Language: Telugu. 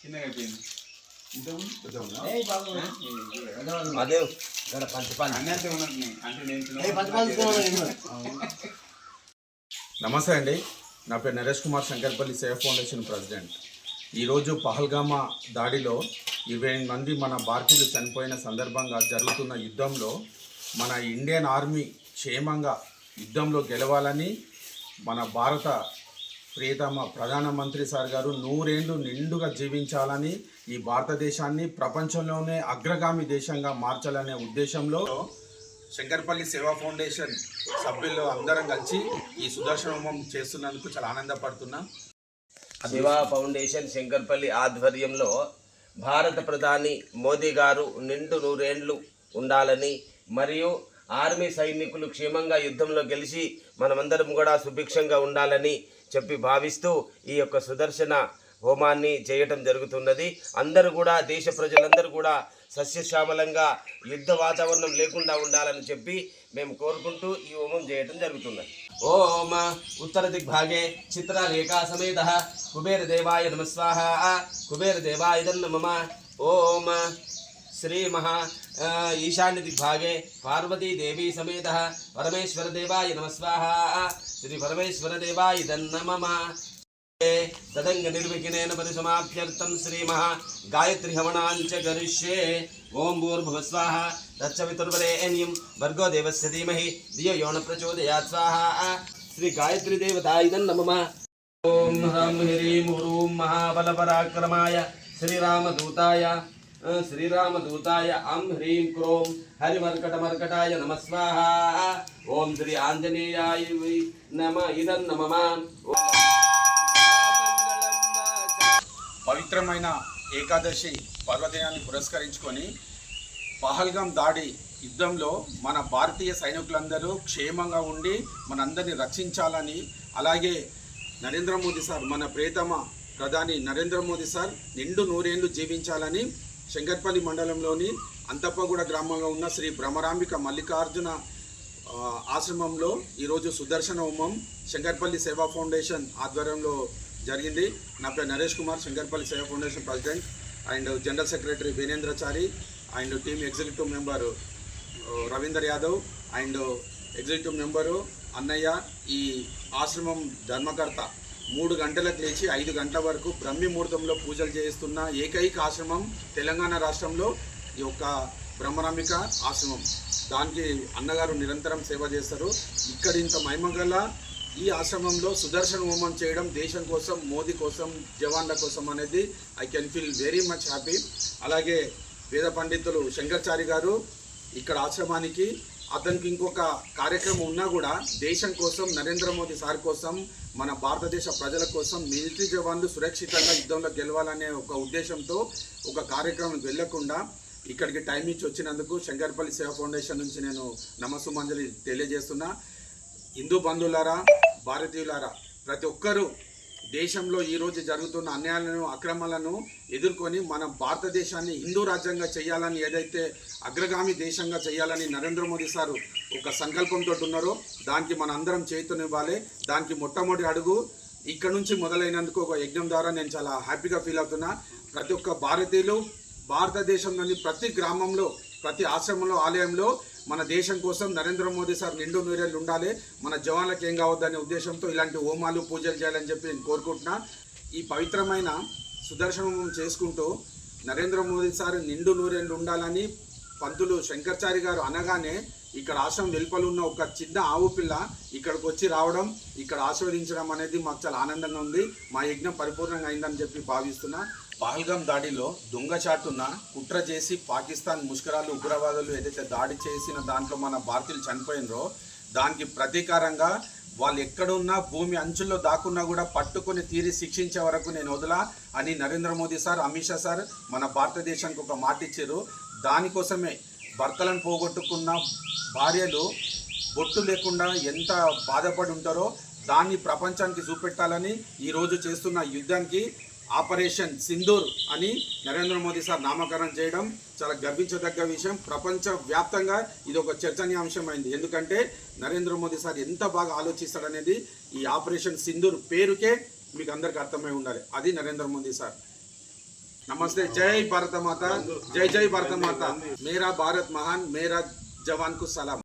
చిన్నగా అయిపోయింది? అదే ఇక్కడ పంచపాలి నమస్తే అండి. నా పేరు Naresh Kumar Shankarpalli safe foundation president. ఈరోజు పహల్గామా దాడిలో ఇరవై ఎనిమిది మంది మన భారతీయులు చనిపోయిన సందర్భంగా జరుగుతున్న యుద్ధంలో మన ఇండియన్ ఆర్మీ క్షేమంగా యుద్ధంలో గెలవాలని మన భారత ప్రియతమ ప్రధానమంత్రి సార్ గారు నూరేళ్ళు నిండుగా జీవించాలని ఈ భారతదేశాన్ని ప్రపంచంలోనే అగ్రగామి దేశంగా మార్చాలనే ఉద్దేశంలో శంకర్పల్లి సేవా ఫౌండేషన్ సభ్యులు అందరం కలిసి ఈ సుదర్శన హోమం చేస్తున్నందుకు చాలా ఆనందపడుతున్నా. సేవా ఫౌండేషన్ శంకర్పల్లి ఆధ్వర్యంలో భారత ప్రధాని మోదీ గారు నిండు నూరేండ్లు ఉండాలని మరియు ఆర్మీ సైనికులు క్షేమంగా యుద్ధంలో గెలిచి మనమందరం కూడా సుభిక్షంగా ఉండాలని చెప్పి భావిస్తూ ఈ యొక్క సుదర్శన హోమాన్ని చేయటం జరుగుతున్నది. అందరూ కూడా దేశ ప్రజలందరూ కూడా సస్యశ్యామలంగా యుద్ధ వాతావరణం లేకుండా ఉండాలని చెప్పి మేము కోరుకుంటూ ఈ హోమం చేయటం జరుగుతున్నది. ఓం ఉత్తర దిగ్భాగే చిత్రలేఖా సమేత కుబేర దేవాయ నమ స్వాహ కుబేర దేవాయ నమ ఓం శ్రీ మహా ఈశాన్య దిగ్భాగే పార్వతీదేవీ సమేత పరమేశ్వర దేవాయ నమ స్వాహ శ్రీ పరమేశ్వర దేవాయ నమ తదంగ నిర్విఘ్నేన పరిసమాభ్యర్థం శ్రీమహ గాయత్రి హవనాంచ గరిష్యే ఓం భూర్భువ స్వాహ తచ్చవితుర్వరేణ్యం భర్గో దేవస్య ధీమహి ధియో యోన న ప్రచోదయాత్ స్వాహ శ్రీ గాయత్రి దేవతాయ నమః ఓం హ్రం హ్రీం హ్రూం మహాబలపరాక్రమాయ శ్రీరామదూతాయ శ్రీరామదూతాయ అం హ్రీం క్రోం హరిమర్కటమర్కటాయ నమ స్వాహ. ఓం శ్రీ ఆంజనేయాయ నమ ఇదం నమ పవిత్రమైన ఏకాదశి పర్వదినాన్ని పురస్కరించుకొని పహల్గాం దాడి యుద్ధంలో మన భారతీయ సైనికులందరూ క్షేమంగా ఉండి మనందరినీ రక్షించాలని అలాగే నరేంద్ర మోదీ సార్ మన ప్రియతమ ప్రధాని నరేంద్ర మోదీ సార్ నిండు నూరేళ్ళు జీవించాలని శంకర్పల్లి మండలంలోని అంతప్పగూడ గ్రామంలో ఉన్న శ్రీ భ్రమరాంబిక మల్లికార్జున ఆశ్రమంలో ఈరోజు సుదర్శన హోమం శంకర్పల్లి సేవా ఫౌండేషన్ ఆధ్వర్యంలో జరిగింది. నా పేరు Naresh Kumar Shankarpalli Seva foundation president and general secretary Veerendrachari and team executive member Ravinder Yadav and executive member అన్నయ్య ఈ ఆశ్రమం ధర్మకర్త. మూడు గంటలకు లేచి ఐదు గంటల వరకు బ్రహ్మి ముహూర్తంలో పూజలు చేస్తున్న ఏకైక ఆశ్రమం తెలంగాణ రాష్ట్రంలో ఈ యొక్క బ్రహ్మరాంబిక ఆశ్రమం. దానికి అన్నగారు నిరంతరం సేవ చేస్తారు. ఇక్కడ ఇంత మహిమగల ఈ ఆశ్రమంలో సుదర్శన హోమం చేయడం దేశం కోసం మోదీ కోసం జవాన్ల కోసం అనేది I can feel very much happy అలాగే వేద పండితులు శంకర్చారి గారు ఇక్కడ ఆశ్రమానికి అతనికి ఇంకొక కార్యక్రమం ఉన్నా కూడా దేశం కోసం నరేంద్ర మోదీ సార్ కోసం మన భారతదేశ ప్రజల కోసం మిలిటరీ జవాన్లు సురక్షితంగా యుద్ధంలో గెలవాలనే ఒక ఉద్దేశంతో ఒక కార్యక్రమం వెళ్ళకుండా ఇక్కడికి టైం ఇచ్చి వచ్చినందుకు శంకర్పల్లి సేవా ఫౌండేషన్ నుంచి నేను నమస్సుమంజలి తెలియజేస్తున్నా. హిందూ బంధువులారా భారతీయులారా ప్రతి ఒక్కరూ దేశంలో ఈరోజు జరుగుతున్న అన్యాయాలను అక్రమాలను ఎదుర్కొని మన భారతదేశాన్ని హిందూ రాజ్యంగా చేయాలని ఏదైతే అగ్రగామి దేశంగా చేయాలని నరేంద్ర మోదీ సారు ఒక సంకల్పంతో ఉన్నారో. దానికి మన అందరం చేతునివ్వాలి. దానికి మొట్టమొదటి అడుగు ఇక్కడ నుంచి మొదలైనందుకు ఒక యజ్ఞం ద్వారా నేను చాలా హ్యాపీగా ఫీల్ అవుతున్నా. ప్రతి ఒక్క భారతీయులు భారతదేశంలోని ప్రతి గ్రామంలో ప్రతి ఆశ్రమంలో ఆలయంలో మన దేశం కోసం నరేంద్ర మోదీ సార్ నిండు నూరేళ్ళు ఉండాలి. మన జవాన్లకు ఏం కావద్దనే ఉద్దేశంతో ఇలాంటి హోమాలు పూజలు చేయాలని చెప్పి నేను కోరుకుంటున్నా. ఈ పవిత్రమైన సుదర్శనం చేసుకుంటూ నరేంద్ర మోదీ సార్ నిండు నూరేళ్ళు ఉండాలని పంతులు శంకర్చారి గారు అనగానే ఇక్కడ ఆశ్రమం వెలుపల ఉన్న ఒక చిన్న ఆవు పిల్ల ఇక్కడికి వచ్చి రావడం ఇక్కడ ఆశీర్వదించడం అనేది మాకు చాలా ఆనందంగా ఉంది. మా యజ్ఞం పరిపూర్ణంగా అయిందని చెప్పి భావిస్తున్నా. పహల్గాం దాడిలో దొంగచాటున కుట్ర చేసి పాకిస్తాన్ ముష్కరాలు ఉగ్రవాదులు ఏదైతే దాడి చేసిన దాంట్లో మన భారతీయులు చనిపోయినరో దానికి ప్రతీకారంగా వాళ్ళు ఎక్కడున్నా భూమి అంచుల్లో దాక్కున్నా కూడా పట్టుకొని తీరి శిక్షించే వరకు నేను వదలా అని నరేంద్ర మోదీ సార్ అమిత్ షా సార్ మన భారతదేశానికి ఒక మాట ఇచ్చారు. దానికోసమే భర్తలను పోగొట్టుకున్న భార్యలు బొట్టు లేకుండా ఎంత బాధపడి ఉంటారో దాన్ని ప్రపంచానికి చూపెట్టాలని ఈరోజు చేస్తున్న యుద్ధానికి ఆపరేషన్ సింధూర్ అని నరేంద్ర మోదీ సార్ నామకరణం చేయడం చాలా గర్వించదగ్గ విషయం. ప్రపంచ వ్యాప్తంగా ఇది ఒక చర్చనీయాంశం అయింది ఎందుకంటే నరేంద్ర మోదీ సార్ ఎంత బాగా ఆలోచిస్తాడనేది ఈ ఆపరేషన్ సింధూర్ పేరుకే మీకు అందరికి అర్థమై ఉండాలి. అది నరేంద్ర మోదీ సార్. నమస్తే. జై భారత మాత జై జై భారత మాత మేరా భారత్ మహాన్ మేరా జవాన్కు సలాం.